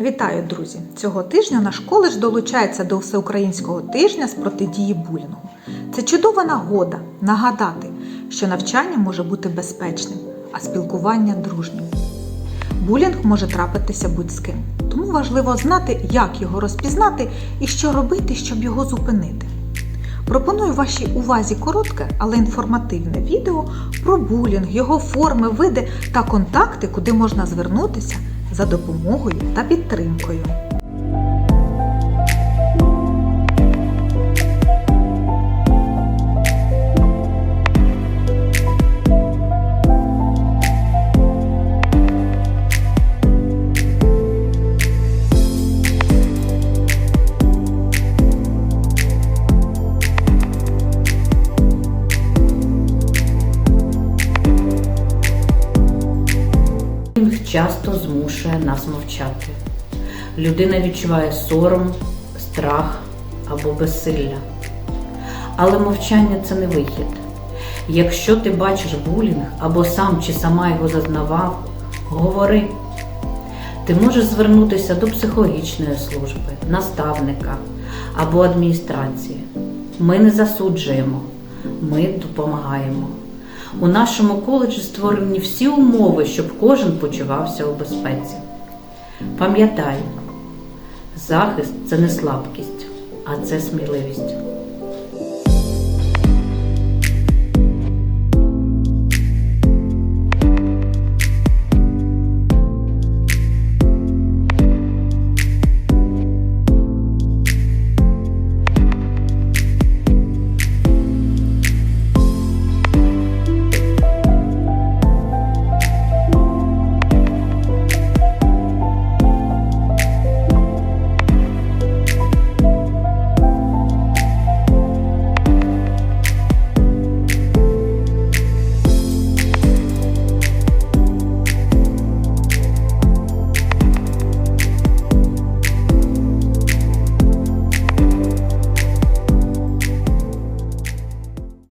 Вітаю, друзі! Цього тижня наш коледж долучається до всеукраїнського тижня з протидії булінгу. Це чудова нагода нагадати, що навчання може бути безпечним, а спілкування дружнім. Булінг може трапитися будь з ким, тому важливо знати, як його розпізнати і що робити, щоб його зупинити. Пропоную вашій увазі коротке, але інформативне відео про булінг, його форми, види та контакти, куди можна звернутися за допомогою та підтримкою. Часто змушує нас мовчати. Людина відчуває сором, страх або безсилля. Але мовчання це не вихід. Якщо ти бачиш булінг або сам чи сама його зазнавав, говори. Ти можеш звернутися до психологічної служби, наставника або адміністрації. Ми не засуджуємо, ми допомагаємо. У нашому коледжі створені всі умови, щоб кожен почувався у безпеці. Пам'ятай, захист це не слабкість, а це сміливість.